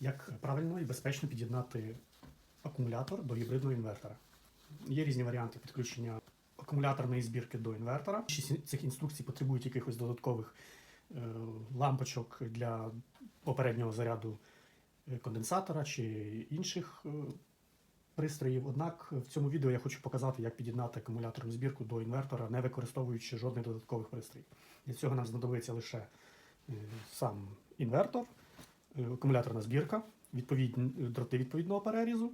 як правильно і безпечно під'єднати акумулятор до гібридного інвертора. Є різні варіанти підключення акумуляторної збірки до інвертора. Більшість цих інструкцій потребують якихось додаткових е, лампочок для попереднього заряду е, конденсатора чи інших е, пристроїв. Однак в цьому відео я хочу показати, як під'єднати акумуляторну збірку до інвертора, не використовуючи жодних додаткових пристроїв. Для цього нам знадобиться лише сам інвертор, акумуляторна збірка, відповідні дроти відповідного перерізу.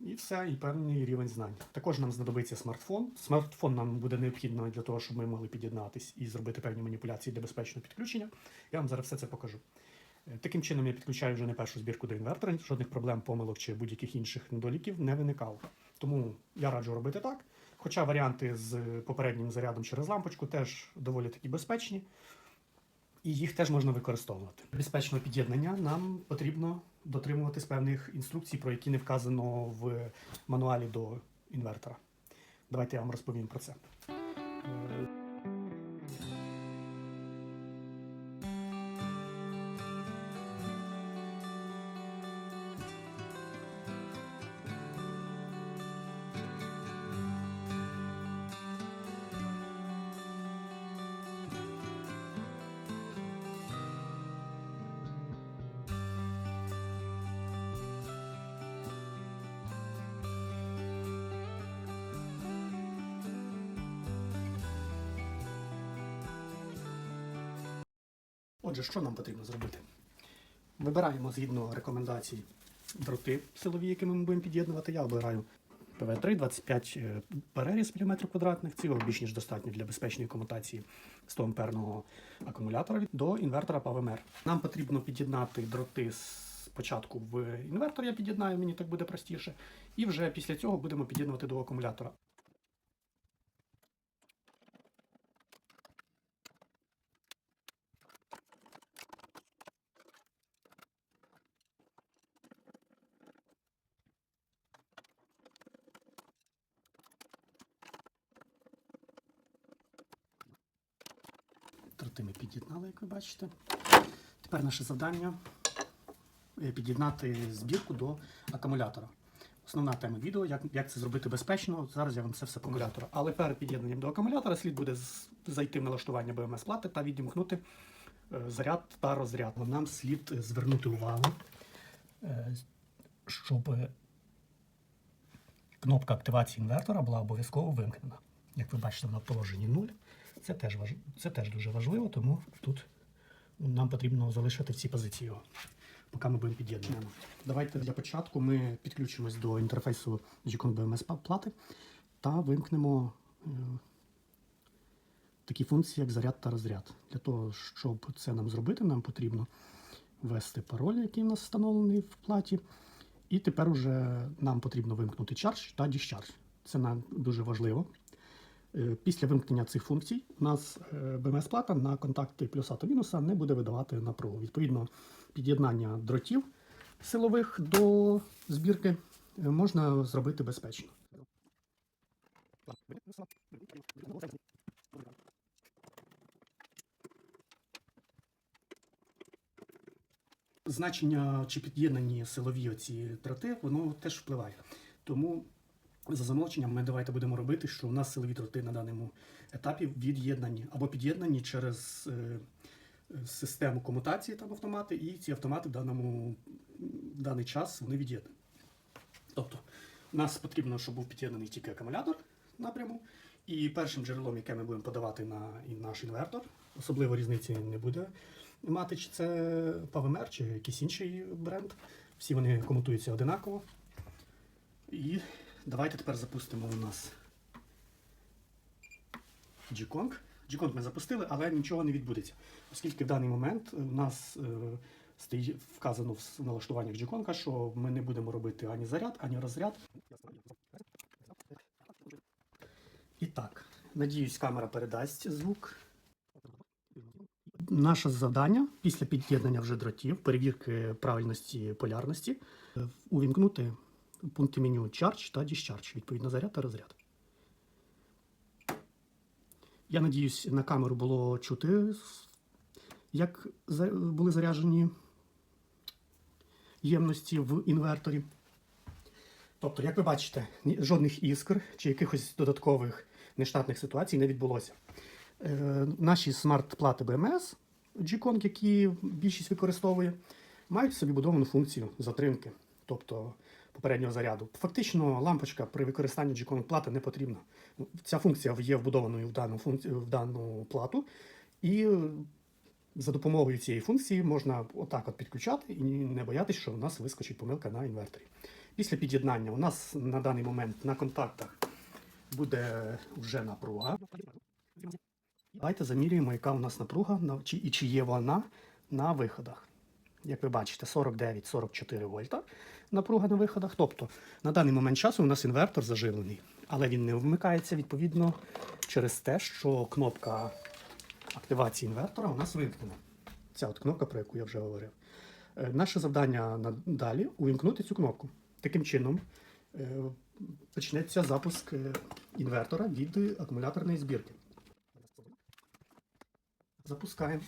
І все, і певний рівень знань. Також нам знадобиться смартфон. Смартфон нам буде необхідно для того, щоб ми могли під'єднатись і зробити певні маніпуляції для безпечного підключення. Я вам зараз все це покажу. Е, Таким чином я підключаю вже не першу збірку до інвертора, жодних проблем, помилок чи будь-яких інших недоліків не виникало. Тому я раджу робити так. Хоча варіанти з попереднім зарядом через лампочку теж доволі таки безпечні, і їх теж можна використовувати. Безпечного під'єднання нам потрібно дотримуватись певних інструкцій, про які не вказано в мануалі до інвертора. Давайте я вам розповім про це. Отже, що нам потрібно зробити? Вибираємо згідно рекомендацій дроти силові, якими ми будемо під'єднувати. Я обираю ПВ3 25 е, переріз міліметрів квадратних. Цього більш ніж достатньо для безпечної комутації 100 амперного акумулятора до інвертора ПВМР. Нам потрібно під'єднати дроти спочатку в інвертор, я під'єднаю, мені так буде простіше. І вже після цього будемо під'єднувати до акумулятора. Дроти ми під'єднали, як ви бачите. Тепер наше завдання е, під'єднати збірку до акумулятора. Основна тема відео, як, як це зробити безпечно. Зараз я вам це все по акумулятору. Але перед під'єднанням до акумулятора слід буде зайти в налаштування БМС плати та відімкнути е, заряд та розряд. Нам слід звернути увагу, е, щоб кнопка активації інвертора була обов'язково вимкнена. Як ви бачите, вона в положенні 0. Це теж, важ... це теж дуже важливо, тому тут нам потрібно залишити в цій позиції поки ми будемо під'єднувати. Давайте для початку ми підключимось до інтерфейсу G-Con BMS плати та вимкнемо е, такі функції, як заряд та розряд. Для того, щоб це нам зробити, нам потрібно ввести пароль, який у нас встановлений в платі. І тепер уже нам потрібно вимкнути charge та discharge. Це нам дуже важливо. Е, Після вимкнення цих функцій у нас БМС-плата на контакти плюса та мінуса не буде видавати напругу. Відповідно, під'єднання дротів силових до збірки е, можна зробити безпечно. Значення чи під'єднані силові оці дроти, воно теж впливає. Тому за замовченням ми давайте будемо робити, що у нас силові дроти на даному етапі від'єднані або під'єднані через е, систему комутації там автомати, і ці автомати в даному в даний час вони від'єднані. Тобто, нас потрібно, щоб був під'єднаний тільки акумулятор напряму, і першим джерелом, яке ми будемо подавати на наш інвертор, особливо різниці не буде мати, чи це PVMR, чи якийсь інший бренд. Всі вони комутуються одинаково. І давайте тепер запустимо у нас G-Kong. G-Kong ми запустили, але нічого не відбудеться. Оскільки в даний момент у нас е, стоїть вказано в налаштуваннях G-Kong, що ми не будемо робити ані заряд, ані розряд. І так, надіюсь, камера передасть звук. Наше завдання після під'єднання вже дротів, перевірки правильності полярності, е, увімкнути пункти меню Charge та Discharge, відповідно заряд та розряд. Я надіюсь, на камеру було чути, як були заряджені ємності в інверторі. Тобто, як ви бачите, жодних іскр чи якихось додаткових нештатних ситуацій не відбулося. Е, наші смарт-плати BMS, G-Kong, які більшість використовує, мають собі будовану функцію затримки, тобто попереднього заряду. Фактично, лампочка при використанні G-Kong плати не потрібна. Ця функція є вбудованою в дану, функцію, в дану плату, і е, за допомогою цієї функції можна отак от підключати і не боятися, що у нас вискочить помилка на інверторі. Після під'єднання у нас на даний момент на контактах буде вже напруга. Давайте замірюємо, яка у нас напруга і чи є вона на виходах. Як ви бачите, 49-44 вольта напруга на виходах. Тобто на даний момент часу у нас інвертор заживлений, але він не вмикається відповідно через те, що кнопка активації інвертора у нас вимкнена. Ця от кнопка, про яку я вже говорив. Е, Наше завдання надалі увімкнути цю кнопку. Таким чином е, почнеться запуск е, інвертора від акумуляторної збірки. Запускаємо.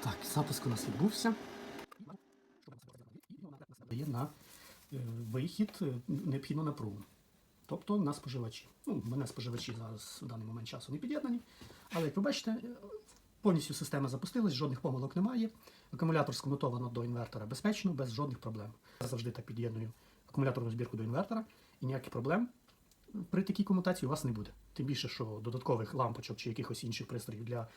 Так, запуск у нас відбувся. Дає на е, вихід е, необхідну напругу. Тобто на споживачі. Ну, мене споживачі зараз в даний момент часу не під'єднані. Але як ви бачите, е, повністю система запустилась, жодних помилок немає. Акумулятор скомутовано до інвертора безпечно, без жодних проблем. Я завжди так під'єдную акумуляторну збірку до інвертора і ніяких проблем при такій комутації у вас не буде. Тим більше, що додаткових лампочок чи якихось інших пристроїв для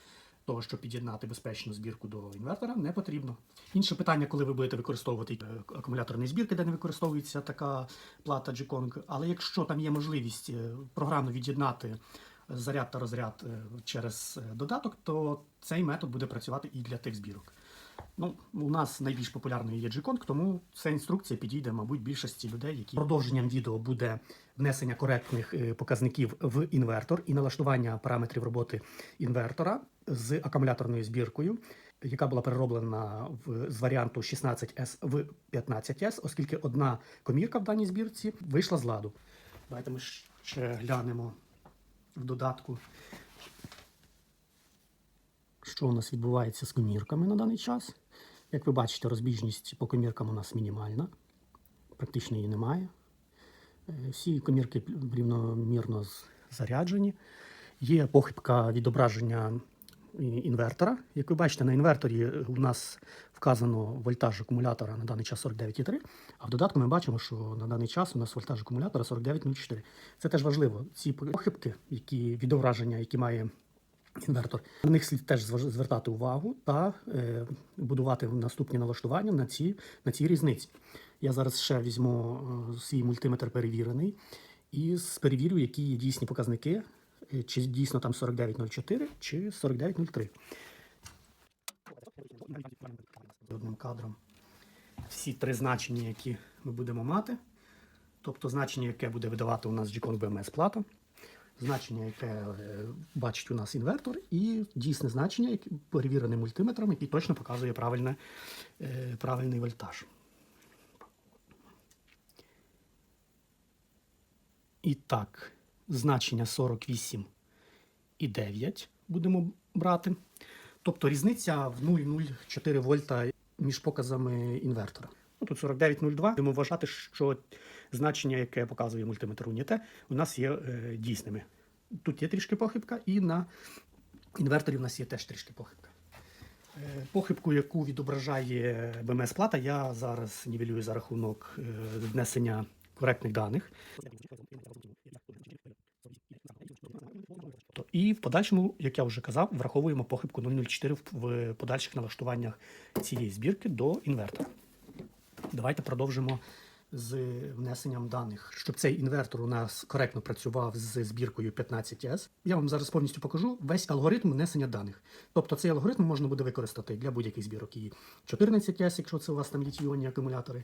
того, щоб під'єднати безпечну збірку до інвертора, не потрібно. Інше питання, коли ви будете використовувати акумуляторний акумуляторні збірки, де не використовується така плата G-Kong. Але якщо там є можливість е, програмно від'єднати заряд та розряд е, через е, додаток, то цей метод буде працювати і для тих збірок. Ну, у нас найбільш популярною є G-Kong, тому ця інструкція підійде, мабуть, більшості людей, які продовженням відео буде внесення коректних е, показників в інвертор і налаштування параметрів роботи інвертора з акумуляторною збіркою, яка була перероблена в, з варіанту 16S в 15S, оскільки одна комірка в даній збірці вийшла з ладу. Давайте ми ще глянемо в додатку що у нас відбувається з комірками на даний час. Як ви бачите, розбіжність по коміркам у нас мінімальна, практично її немає. Е, Всі комірки рівномірно заряджені. Є похибка відображення інвертора. Як ви бачите, на інверторі у нас вказано вольтаж акумулятора на даний час 49,3, а в додатку ми бачимо, що на даний час у нас вольтаж акумулятора 49,04. Це теж важливо. Ці похибки, які відображення, які має інвертор. На них слід теж звертати увагу та е, будувати наступні налаштування на ці, на цій різниці. Я зараз ще візьму е, свій мультиметр перевірений і перевірю, які є дійсні показники, е, чи дійсно там 4904 чи 4903. Одним кадром всі три значення, які ми будемо мати. Тобто значення, яке буде видавати у нас G-Con BMS плата, значення, яке е, бачить у нас інвертор, і дійсне значення, яке перевірене мультиметром, який точно показує правильне, е, правильний вольтаж. І так, значення 48,9 будемо брати. Тобто різниця в 0,04 вольта між показами інвертора. Ну, тут 49,02. Будемо вважати, що значення, яке показує мультиметр уніте, у нас є е, дійсними. Тут є трішки похибка, і на інверторі у нас є теж трішки похибка. Е, Похибку, яку відображає БМС-плата, я зараз нівелюю за рахунок е, внесення коректних даних. І в подальшому, як я вже казав, враховуємо похибку 004 в- в подальших налаштуваннях цієї збірки до інвертора. Давайте продовжимо з внесенням даних, щоб цей інвертор у нас коректно працював з збіркою 15S. Я вам зараз повністю покажу весь алгоритм внесення даних. Тобто цей алгоритм можна буде використати для будь-яких збірок і 14S, якщо це у вас там літіонні акумулятори.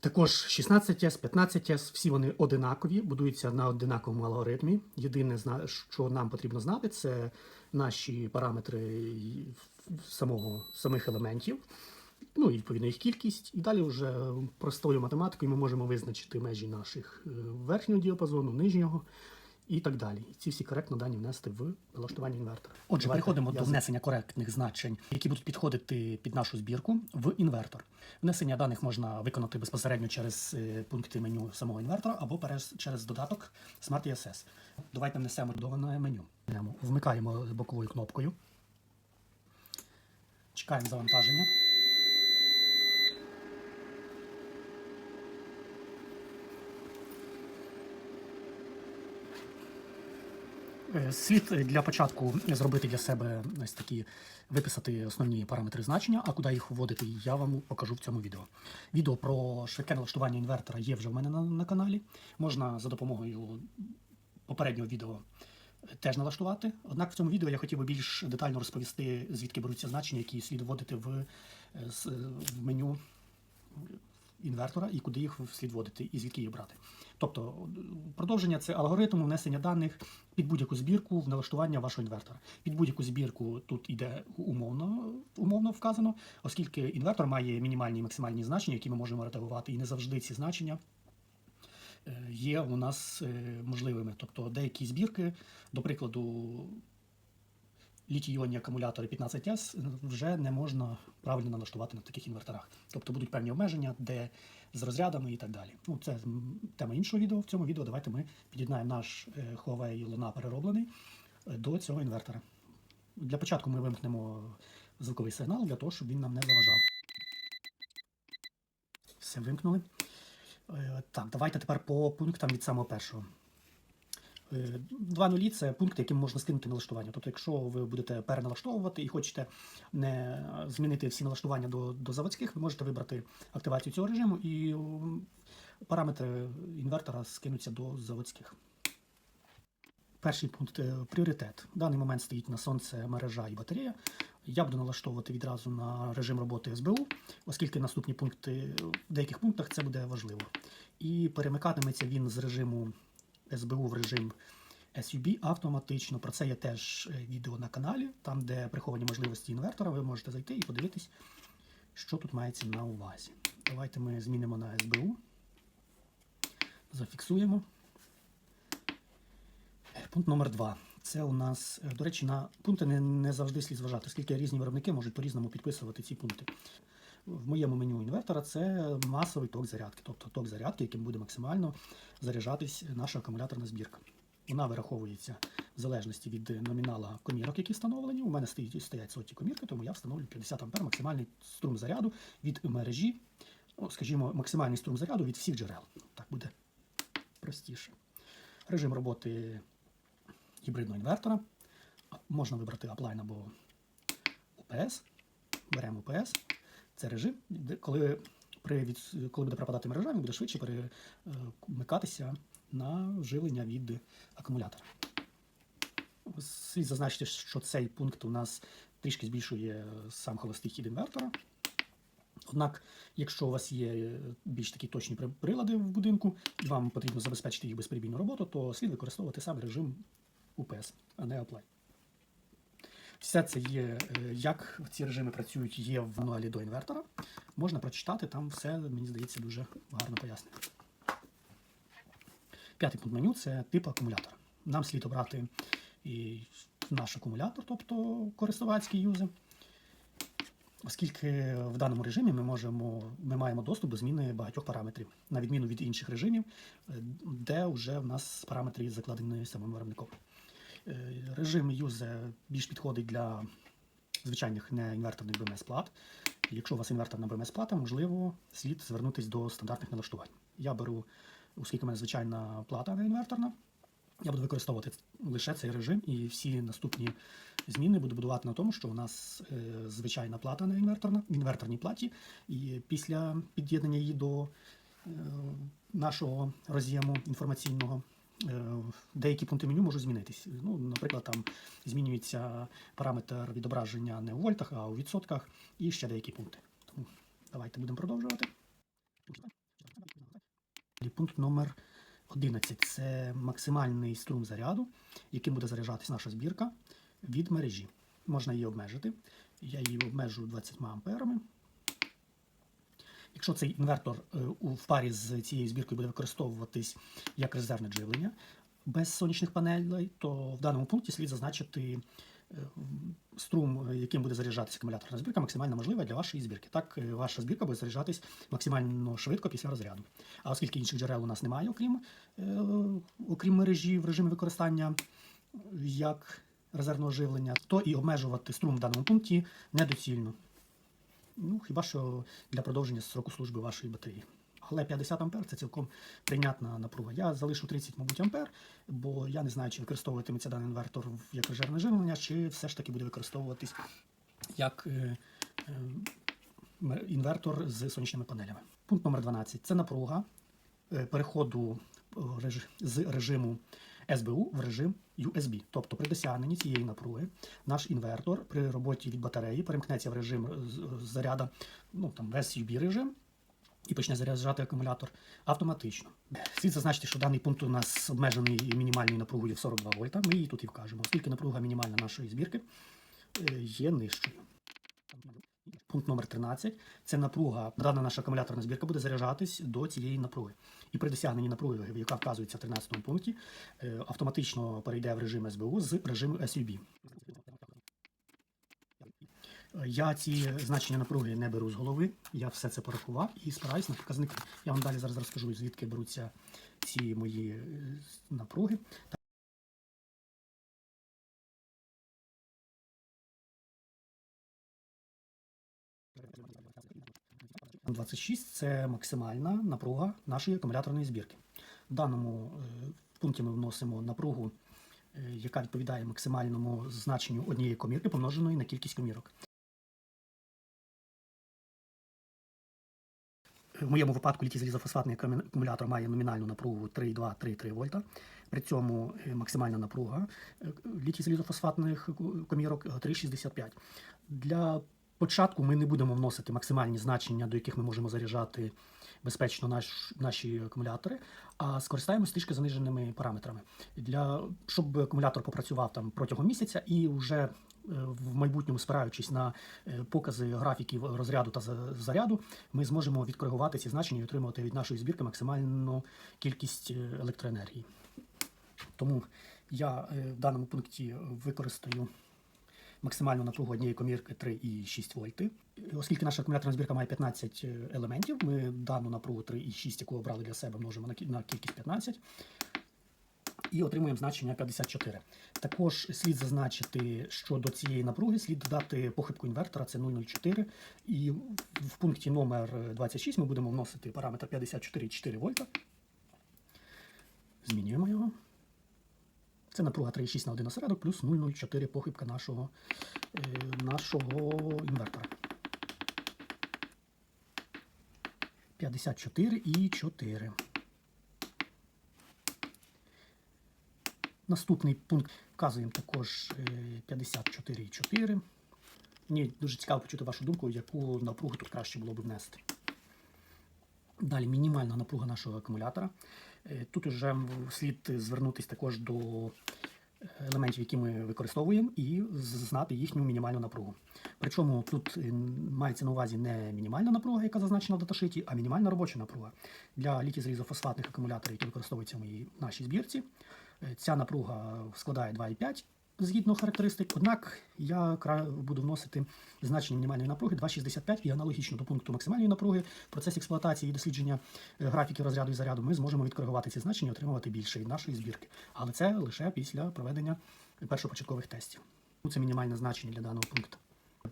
Також 16S, 15S, всі вони одинакові, будуються на одинаковому алгоритмі. Єдине, що нам потрібно знати, це наші параметри самого, самих елементів, ну і відповідно їх кількість. І далі вже простою математикою ми можемо визначити межі наших е, верхнього діапазону, нижнього. і так далі. І ці всі коректно дані внести в налаштування інвертора. Отже, Давайте переходимо я до внесення коректних значень, які будуть підходити під нашу збірку в інвертор. Внесення даних можна виконати безпосередньо через е, пункти меню самого інвертора або через додаток Smart ESS. Давайте внесемо доване меню. Вмикаємо боковою кнопкою. Чекаємо завантаження. Слід для початку зробити для себе ось такі виписати основні параметри значення, а куди їх вводити, я вам покажу в цьому відео. Відео про швидке налаштування інвертора є вже в мене на, на каналі. Можна за допомогою попереднього відео теж налаштувати. Однак в цьому відео я хотів би більш детально розповісти, звідки беруться значення, які слід вводити в, е, в меню інвертора і куди їх слід вводити і звідки їх брати. Тобто продовження це алгоритм внесення даних під будь-яку збірку в налаштування вашого інвертора. Під будь-яку збірку тут іде умовно, умовно вказано, оскільки інвертор має мінімальні і максимальні значення, які ми можемо редагувати, і не завжди ці значення е, є у нас е, можливими. Тобто деякі збірки, до прикладу, літій-іонні акумулятори 15С вже не можна правильно налаштувати на таких інверторах. Тобто будуть певні обмеження, де з розрядами і так далі. Ну, це тема іншого відео. В цьому відео давайте ми під'єднаємо наш е, Huawei Luna перероблений е, до цього інвертора. Для початку ми вимкнемо звуковий сигнал для того, щоб він нам не заважав. Все вимкнули. Е, Так, давайте тепер по пунктам від самого першого. Е, Два нулі це пункти, яким можна скинути налаштування. Тобто, якщо ви будете переналаштовувати і хочете не змінити всі налаштування до, до заводських, ви можете вибрати активацію цього режиму і параметри інвертора скинуться до заводських. Перший пункт е, пріоритет. В даний момент стоїть на сонце мережа і батарея. Я буду налаштовувати відразу на режим роботи СБУ, оскільки наступні пункти в деяких пунктах це буде важливо. І перемикатиметься він з режиму СБУ в режим SUB автоматично. Про це є теж е, відео на каналі, там, де приховані можливості інвертора. Ви можете зайти і подивитись, що тут мається на увазі. Давайте ми змінимо на СБУ. Зафіксуємо. Е, Пункт номер два. Це у нас, е, до речі, на пункти не, не завжди слід зважати, оскільки різні виробники можуть по-різному підписувати ці пункти. В моєму меню інвертора це масовий ток зарядки, тобто ток зарядки, яким буде максимально заряджатись наша акумуляторна збірка. Вона вираховується в залежності від номінала комірок, які встановлені. У мене стоїть, стоять соті комірки, тому я встановлю 50 А максимальний струм заряду від мережі, ну, скажімо, максимальний струм заряду від всіх джерел. Так буде простіше. Режим роботи гібридного інвертора. Можна вибрати аплайн або UPS. Беремо UPS. Це режим, коли, при від, коли буде пропадати мережа, він буде швидше перемикатися на живлення від акумулятора. Слід зазначити, що цей пункт у нас трішки збільшує сам холостий хід інвертора. Однак, якщо у вас є більш такі точні прилади в будинку, і вам потрібно забезпечити їх безперебійну роботу, то слід використовувати саме режим UPS, а не Apply. Все це є, е, як ці режими працюють, є в мануалі до інвертора. Можна прочитати, там все, мені здається, дуже гарно пояснено. П'ятий пункт меню це тип акумулятора. Нам слід обрати і наш акумулятор, тобто користувацький юзер. Оскільки в даному режимі ми можемо, ми маємо доступ до зміни багатьох параметрів, на відміну від інших режимів, е, де вже в нас параметри закладені самим виробником. Е, Режим юзе більш підходить для звичайних неінверторних БМС плат. Якщо у вас інверторна БМС плата, можливо, слід звернутися до стандартних налаштувань. Я беру, оскільки в мене звичайна плата не інверторна, я буду використовувати лише цей режим, і всі наступні зміни буду будувати на тому, що у нас е, звичайна плата не інверторна, в інверторній платі, і після під'єднання її до е, нашого роз'єму інформаційного. Е, Деякі пункти меню можуть змінитись. Ну, наприклад, там змінюється параметр відображення не у вольтах, а у відсотках, і ще деякі пункти. Тому давайте будемо продовжувати. Пункт номер 11 це максимальний струм заряду, яким буде заряджатись наша збірка від мережі. Можна її обмежити. Я її обмежу 20 амперами. Якщо цей інвертор е, в парі з цією збіркою буде використовуватись як резервне живлення, без сонячних панелей, то в даному пункті слід зазначити е, струм, е, яким буде заряджатися акумуляторна збірка, максимально можлива для вашої збірки. Так, ваша збірка буде заряджатись максимально швидко після розряду. А оскільки інших джерел у нас немає, окрім, окрім мережі в режимі використання як резервного живлення, то і обмежувати струм в даному пункті недоцільно. Ну, хіба що для продовження строку служби вашої батареї. Але 50 ампер це цілком прийнятна напруга. Я залишу 30, мабуть, ампер, бо я не знаю, чи використовуватиметься даний інвертор як резервне живлення, чи все ж таки буде використовуватись як е, е, інвертор з сонячними панелями. Пункт номер 12 це напруга е, переходу е, з режиму СБУ в режим USB. Тобто при досягненні цієї напруги наш інвертор при роботі від батареї перемкнеться в режим е, заряда, ну там UB режим. І почне заряджати акумулятор автоматично. Слід зазначити, що даний пункт у нас обмежений мінімальною напругою в 42 вольта. Ми її тут і вкажемо, оскільки напруга мінімальна нашої збірки е, є нижчою. Пункт номер 13 це напруга. Дана наша акумуляторна збірка буде заряджатись до цієї напруги. І при досягненні напруги, яка вказується в 13 пункті, е, автоматично перейде в режим СБУ з режиму SUB. Я ці значення напруги не беру з голови, я все це порахував і спираюсь на показники. Я вам далі зараз розкажу, звідки беруться ці мої е, напруги. 26 це максимальна напруга нашої акумуляторної збірки. В даному е, пункті ми вносимо напругу, е, яка відповідає максимальному значенню однієї комірки, помноженої на кількість комірок. В моєму випадку літій залізофосфатний акумулятор має номінальну напругу 3,2-3,3 вольта. При цьому е, максимальна напруга літій залізофосфатних комірок е, 3,65. Для початку ми не будемо вносити максимальні значення, до яких ми можемо заряджати безпечно наш, наші акумулятори, а скористаємось трішки заниженими параметрами. Для, щоб акумулятор попрацював там протягом місяця і вже е, в майбутньому, спираючись на е, покази графіків розряду та за- заряду, ми зможемо відкоригувати ці значення і отримувати від нашої збірки максимальну кількість е, електроенергії. Тому я в даному пункті використаю максимальну напругу однієї комірки 3,6 вольти. Оскільки наша акумуляторна збірка має 15 елементів, ми дану напругу 3,6, яку обрали для себе, множимо на кількість 15 і отримуємо значення 54. Також слід зазначити, що до цієї напруги слід додати похибку інвертора, це 0,04. І в пункті номер 26 ми будемо вносити параметр 54,4 вольта. Змінюємо його. Це напруга 3,6 на 1 осередок плюс 0,04 похибка нашого, е, нашого інвертора. 54,4. Наступний пункт вказуємо також е, 54,4. Мені дуже цікаво почути вашу думку, яку напругу тут краще було б внести. Далі мінімальна напруга нашого акумулятора. Е, Тут вже слід звернутися також до елементів, які ми використовуємо, і знати їхню мінімальну напругу. Причому тут е, мається на увазі не мінімальна напруга, яка зазначена в даташиті, а мінімальна робоча напруга. Для літій залізофосфатних акумуляторів, які використовуються в нашій збірці, е, ця напруга складає 2,5 згідно характеристик. Однак я буду вносити значення мінімальної напруги 2,65 і аналогічно до пункту максимальної напруги в процесі експлуатації і дослідження е, графіків розряду і заряду ми зможемо відкоригувати ці значення і отримувати більше від нашої збірки. Але це лише після проведення першопочаткових тестів. Ну, Це мінімальне значення для даного пункту.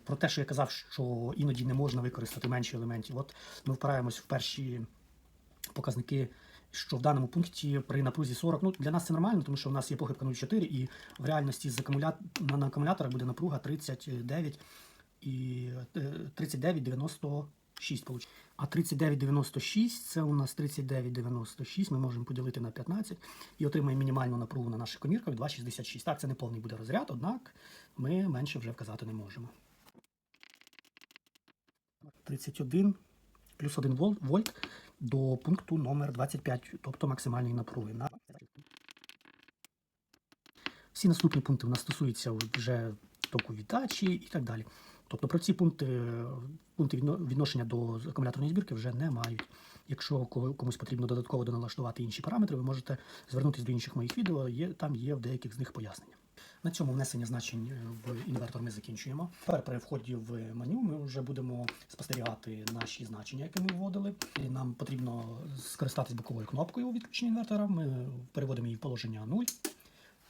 Про те, що я казав, що іноді не можна використати менші елементів. От ми впираємось в перші показники, що в даному пункті при напрузі 40, ну для нас це нормально, тому що в нас є похибка 0,4 і в реальності з акумуля... на, акумуляторах буде напруга 39 і е, 39,96 получ- А 39,96 це у нас 39,96, ми можемо поділити на 15 і отримаємо мінімальну напругу на наших комірках 2,66. Так, це не повний буде розряд, однак ми менше вже вказати не можемо. 31 плюс 1 вольт до пункту номер 25, тобто максимальної напруги. Всі наступні пункти у нас стосуються вже току віддачі і так далі. Тобто про ці пункти, пункти відношення до акумуляторної збірки вже не мають. Якщо комусь потрібно додатково доналаштувати інші параметри, ви можете звернутися до інших моїх відео, є, там є в деяких з них пояснення. На цьому внесення значень е, в інвертор ми закінчуємо. Тепер при вході в меню ми вже будемо спостерігати наші значення, які ми вводили. І нам потрібно скористатись боковою кнопкою у відключенні інвертора. Ми переводимо її в положення 0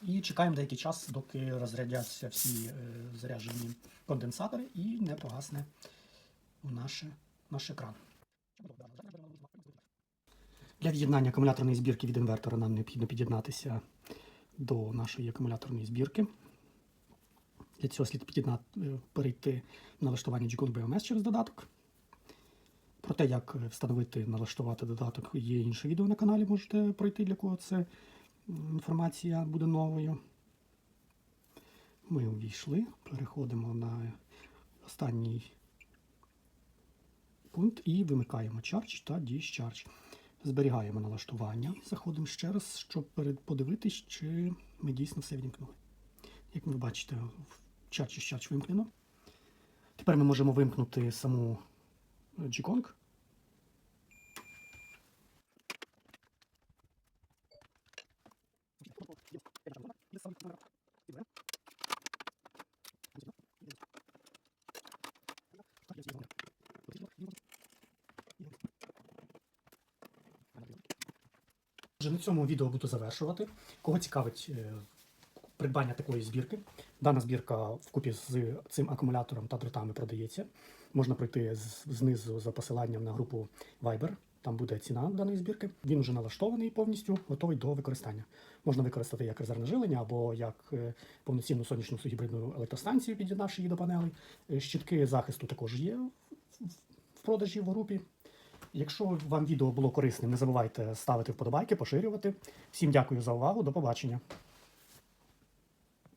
і чекаємо деякий час, доки розрядяться всі е, заряджені конденсатори і не погасне наш, наш екран. Для від'єднання акумуляторної збірки від інвертора нам необхідно під'єднатися до нашої акумуляторної збірки. Для цього слід е, перейти в налаштування G-Code BMS через додаток. Про те, як е, встановити, налаштувати додаток, є інше відео на каналі, можете пройти, для кого це інформація буде новою. Ми увійшли, переходимо на останній пункт і вимикаємо Charge та Discharge. Зберігаємо налаштування. Заходимо ще раз, щоб подивитись, чи ми дійсно все вимкнули. Як ви бачите, в і чач вимкнено. Тепер ми можемо вимкнути саму е, Вже на цьому відео буду завершувати. Кого цікавить е, придбання такої збірки, дана збірка вкупі з цим акумулятором та дротами продається. Можна пройти знизу за посиланням на групу Viber. Там буде ціна даної збірки. Він вже налаштований повністю, готовий до використання. Можна використати як резервне жилення або як е, повноцінну сонячну гібридну електростанцію, під'єднавши її до панелей. Щитки захисту також є в продажі в групі. Якщо вам відео було корисним, не забувайте ставити вподобайки, поширювати. Всім дякую за увагу. До побачення.